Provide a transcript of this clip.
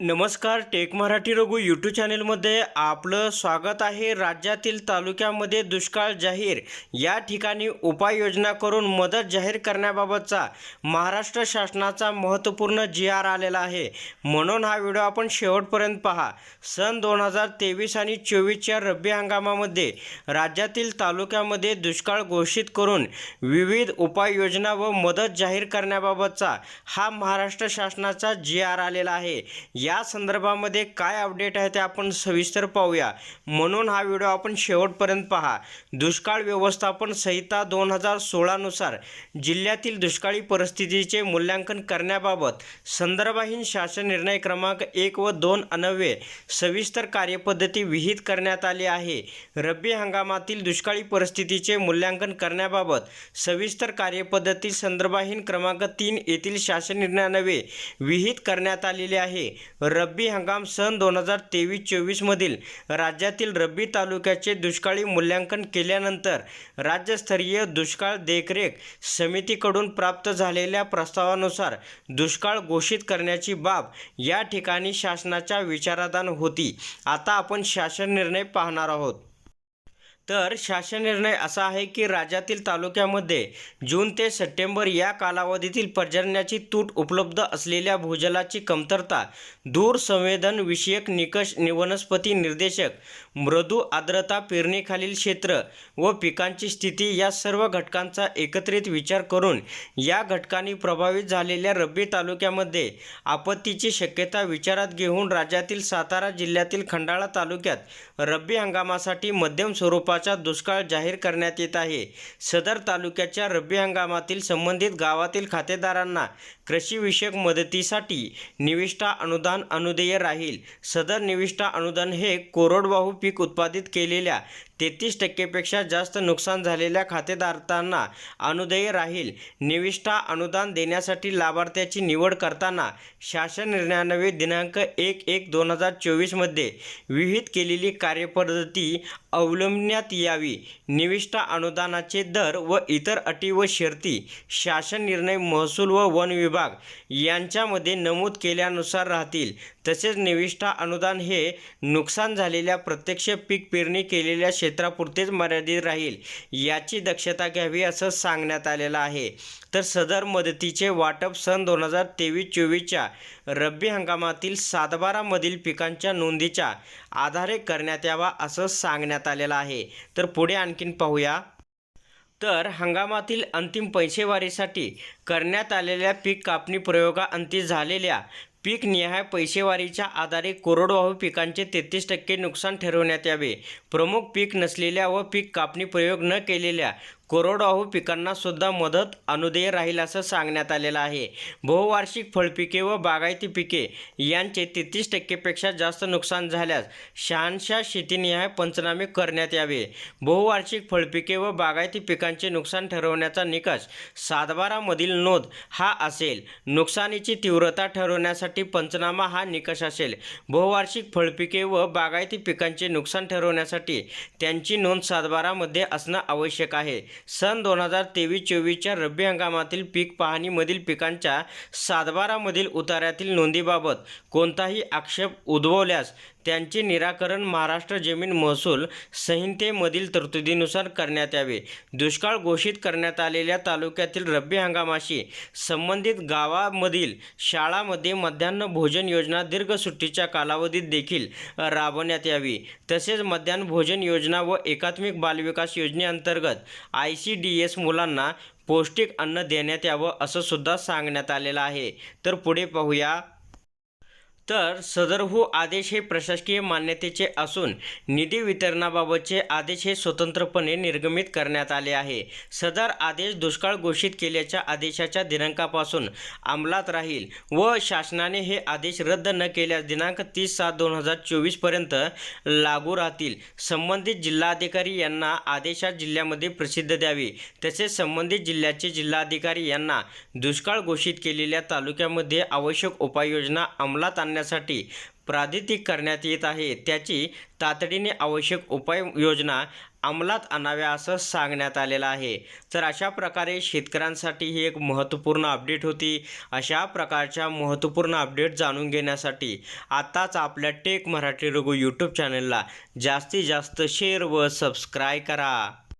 नमस्कार tech Marathi Raghu YouTube चॅनेलमध्ये आपलं स्वागत आहे. राज्यातील तालुक्यामध्ये दुष्काळ जाहीर. या ठिकाणी उपाययोजना करून मदत जाहीर करण्याबाबतचा महाराष्ट्र शासनाचा महत्त्वपूर्ण जी आर आलेला आहे. म्हणून हा व्हिडिओ आपण शेवटपर्यंत पहा. सन दोन हजार तेवीस आणि चोवीसच्या रब्बी हंगामामध्ये राज्यातील तालुक्यामध्ये दुष्काळ घोषित करून विविध उपाययोजना व मदत जाहीर करण्याबाबतचा हा महाराष्ट्र शासनाचा जी आर आलेला आहे. या संदर्भामध्ये काय अपडेट आहे ते आपण सविस्तर पाहूया. म्हणून हा व्हिडिओ आपण शेवटपर्यंत पहा. दुष्काळ व्यवस्थापन संहिता दोन हजार सोळानुसार जिल्ह्यातील दुष्काळी परिस्थितीचे मूल्यांकन करण्याबाबत संदर्भहीन शासन निर्णय क्रमांक एक व दोन अन्वये सविस्तर कार्यपद्धती विहित करण्यात आली आहे. रब्बी हंगामातील दुष्काळी परिस्थितीचे मूल्यांकन करण्याबाबत सविस्तर कार्यपद्धती संदर्भाहीन क्रमांक तीन येथील शासन निर्णयानवे विहित करण्यात आलेले आहे. रब्बी हंगाम सन दोन हजार तेवीस चोवीसमधील राज्यातील रब्बी तालुक्याचे दुष्काळी मूल्यांकन केल्यानंतर राज्यस्तरीय दुष्काळ देखरेख समितीकडून प्राप्त झालेल्या प्रस्तावानुसार दुष्काळ घोषित करण्याची बाब या ठिकाणी शासनाच्या विचारादान होती. आता आपण शासन निर्णय पाहणार आहोत. तर शासन निर्णय असा आहे की राज्यातील तालुक्यामध्ये जून ते सप्टेंबर या कालावधीतील पर्जन्याची तूट उपलब्ध असलेल्या भूजलाची कमतरता दूर संवेदन विषयक निकष वनस्पती निर्देशक मृदू आर्द्रता पेरणीखालील क्षेत्र व पिकांची स्थिती या सर्व घटकांचा एकत्रित विचार करून या घटकांनी प्रभावित झालेल्या रब्बी तालुक्यामध्ये आपत्तीची शक्यता विचारात घेऊन राज्यातील सातारा जिल्ह्यातील खंडाळा तालुक्यात रब्बी हंगामासाठी मध्यम स्वरूपात स्वरूपाचा दुष्काळ जाहीर करण्यात येत आहे. सदर तालुक्याच्या रब्बी हंगामातील संबंधित गावातील खातेदारांना कृषीविषयक मदतीसाठी निविष्ठा अनुदान अनुदेय राहील. सदर निविष्ठा अनुदान हे कोरडवाहू पीक उत्पादित केलेल्या तेहतीस टक्केपेक्षा जास्त नुकसान झालेल्या खातेदारांना अनुदेय राहील. निविष्ठा अनुदान देण्यासाठी लाभार्थ्याची निवड करताना शासन निर्णयान्वये दिनांक एक एक दोन हजार चोवीसमध्ये विहित केलेली कार्यपद्धती अवलंबण्यात यावी. निविष्ठा अनुदानाचे दर व इतर अटी व शर्ती शासन निर्णय महसूल व वन विभाग यांच्यामध्ये नमूद केल्यानुसार राहतील. तसेच निविष्ठा अनुदान हे नुकसान झालेल्या प्रत्यक्ष पीक पेरणी केलेल्या क्षेत्रापुरतेच मर्यादित राहील याची दक्षता घ्यावी असं सांगण्यात आलेलं आहे. तर सदर मदतीचे वाटप सन दोन हजार तेवीस चोवीसच्या रब्बी हंगामातील सातबारामधील पिकांच्या नोंदीच्या आधारे करण्यात यावा असं सांगण्यात आलेलं आहे. तर पुढे आणखीन पाहूया. तर हंगामातील अंतिम पैसेवारीसाठी करण्यात आलेल्या पीक कापणी प्रयोगाअंती झालेल्या पीक निहाय पैसेवारीच्या आधारे कोरडवाहू पिकांचे तेहतीस टक्के नुकसान ठरवण्यात यावे. प्रमुख पीक नसलेल्या व पीक कापणी प्रयोग न केलेल्या कोरडवाहू पिकांनासुद्धा मदत अनुदेय राहील असं सांगण्यात आलेलं आहे. बहुवार्षिक फळपिके व बागायती पिके यांचे तेहतीस टक्केपेक्षा जास्त नुकसान झाल्यास शहानशा शेतीनिहाय पंचनामे करण्यात यावे. बहुवार्षिक फळपिके व बागायती पिकांचे नुकसान ठरवण्याचा निकष सातबारामधील नोंद हा असेल. नुकसानीची तीव्रता ठरवण्यासाठी पंचनामा हा निकष असेल. बहुवार्षिक फळपिके व बागायती पिकांचे नुकसान ठरवण्यासाठी त्यांची नोंद सातबारामध्ये असणं आवश्यक आहे. सन दोन हजार तेवीस चोवीसच्या रब्बी हंगामातील पीक पाहणीमधील पिकांच्या सातबारामधील उताऱ्यातील नोंदीबाबत कोणताही आक्षेप उद्भवल्यास त्यांचे निराकरण महाराष्ट्र जमीन महसूल संहितेमधील तरतुदीनुसार करण्यात यावे. दुष्काळ घोषित करण्यात आलेल्या तालुक्यातील रब्बी हंगामाशी संबंधित गावामधील शाळामध्ये मध्यान्ह भोजन योजना दीर्घ सुट्टीच्या कालावधीत देखील राबवण्यात यावी. तसेच मध्यान्ह भोजन योजना व एकात्मिक बालविकास योजनेअंतर्गत I I C D S मुलांना पौष्टिक अन्न देण्यात यावं असं सुद्धा सांगण्यात आलेलं आहे. तर पुढे पाहूया. तर सदरहू हो आदेश हे प्रशासकीय मान्यतेचे असून निधी वितरणाबाबतचे आदेश हे स्वतंत्रपणे निर्गमित करण्यात आले आहे. सदर आदेश दुष्काळ घोषित केल्याच्या आदेशाच्या दिनांकापासून अंमलात राहील व शासनाने हे आदेश रद्द न केल्यास दिनांक तीस सात दोन हजार चोवीसपर्यंत लागू राहतील. संबंधित जिल्हाधिकारी यांना आदेशात जिल्ह्यामध्ये प्रसिद्ध द्यावी. तसेच संबंधित जिल्ह्याचे जिल्हाधिकारी यांना दुष्काळ घोषित केलेल्या तालुक्यामध्ये आवश्यक उपाययोजना अंमलात करण्यासाठी प्राधितिक करण्यात येत आहे. त्याची तातडीने आवश्यक उपाययोजना अंमलात आणाव्या असं सांगण्यात आलेलं आहे. तर अशा प्रकारे शेतकऱ्यांसाठी ही एक महत्त्वपूर्ण अपडेट होती. अशा प्रकारच्या महत्त्वपूर्ण अपडेट जाणून घेण्यासाठी आत्ताच आपल्या टेक मराठी रघु यूट्यूब चॅनलला जास्तीत जास्त शेअर व सबस्क्राय करा.